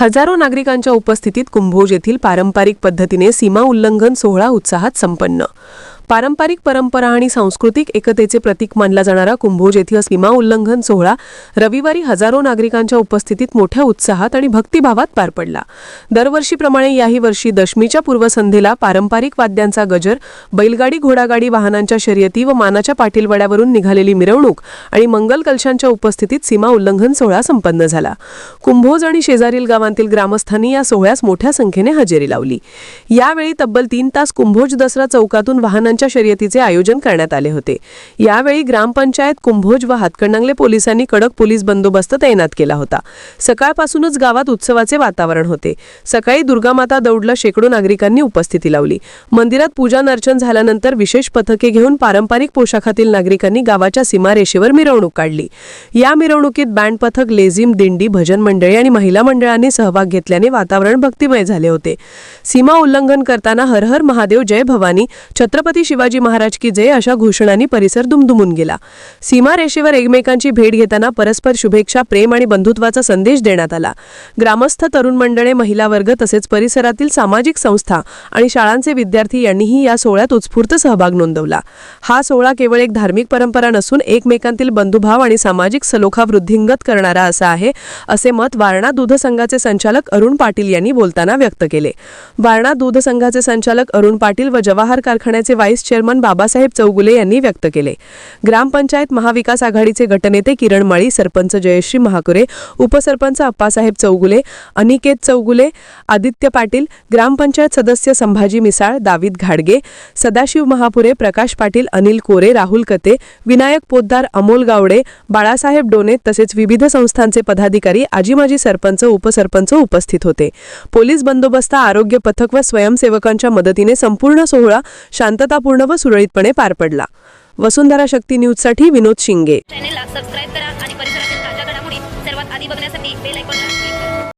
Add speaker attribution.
Speaker 1: हजारो नागरिकांच्या उपस्थितीत कुंभोज येथील पारंपरिक पद्धतीने सीमा उल्लंघन सोहळा उत्साहात संपन्न. पारंपरिक परंपरा आणि सांस्कृतिक एकतेचे प्रतीक मानला जाणारा कुंभोज येथील सीमा उल्लंघन सोहळा रविवारी हजारो नागरिकांच्या उपस्थितीत मोठ्या उत्साहात आणि भक्तिभावात पार पडला. दरवर्षीप्रमाणे याही वर्षी दशमीच्या पूर्वसंध्येला पारंपरिक वाद्यांचा गजर बैलगाडी घोडागाडी वाहनांच्या शर्यती व मानाच्या पाटीलवड्यावरून निघालेली मिरवणूक आणि मंगल कलशांच्या उपस्थितीत सीमा उल्लंघन सोहळा संपन्न झाला. कुंभोज आणि शेजारील गावांतील ग्रामस्थांनी या सोहळ्यास मोठ्या संख्येने हजेरी लावली. यावेळी तब्बल तीन तास कुंभोज दसरा चौकातून यांच्या शर्यतीचे आयोजन करण्यात आले होते. यावेळी ग्रामपंचायत कुंभोज व हातकणंगले पोलिसांनी कडक पोलीस बंदोबस्त तैनात केला होता. सकाळपासूनच गावात उत्सवाचे वातावरण होते. सकाळी दुर्गामाता दौडला शेकडो नागरिकांनी उपस्थिती लावली. मंदिरात पूजन अर्चन झाल्यानंतर विशेष पथके घेऊन पारंपरिक पोशाखातील नागरिकांनी गावाच्या सीमारेषेवर मिरवणूक काढली. या मिरवणुकीत बँड पथक लेझिम दिंडी भजन मंडळी आणि महिला मंडळांनी सहभाग घेतल्याने वातावरण भक्तिमय झाले होते. सीमा उल्लंघन करताना हर हर महादेव जय भवानी छत्रपती शिवाजी महाराज की जय अशा घोषणांनी परिसर दुमदुमून गेला. सीमारेषेवर एकमेकांची भेट घेताना परस्पर शुभेच्छा प्रेम आणि बंधुत्वाचा संदेश देण्यात आला. ग्रामस्थ तरुण मंडळे महिला वर्ग तसेच परिसरातील सामाजिक संस्था आणि शाळांचे विद्यार्थी यांनीही या सोहळ्यात उत्स्फूर्त सहभाग नोंदवला. हा सोहळा केवळ एक धार्मिक परंपरा नसून एकमेकांतील बंधुभाव आणि सामाजिक सलोखा वृद्धिंगत करणारा असा आहे असे मत वारणा दूध संघाचे संचालक अरुण पाटील यांनी बोलताना व्यक्त केले. वारणा दूध संघाचे संचालक अरुण पाटील व जवाहर कारखान्याचे vice vice chairman Babasaheb Chougule यांनी व्यक्त केले. ग्रामपंचायत महाविकास आघाडीचे गटनेते किरण माळी सरपंच जयश्री महाकुरे उपसरपंच अप्पासाहेब चौगुले अनिकेत चौगुले आदित्य पाटील ग्रामपंचायत सदस्य संभाजी मिसाळ दावीद घाडगे सदाशिव महापुरे प्रकाश पाटील अनिल कोरे राहुल कते विनायक पोद्दार अमोल गावडे बाळासाहेब डोने तसेच विविध संस्थांचे पदाधिकारी आजी माजी सरपंच उपसरपंच उपस्थित होते. पोलीस बंदोबस्त आरोग्य पथक व स्वयंसेवकांच्या मदतीने संपूर्ण सोहळा शांतता शांततापूर्ण व सुरळीतपणे पार पडला. वसुंधरा शक्ती न्यूजसाठी विनोद शिंगे.
Speaker 2: चॅनेलला सबस्क्राईब करा आणि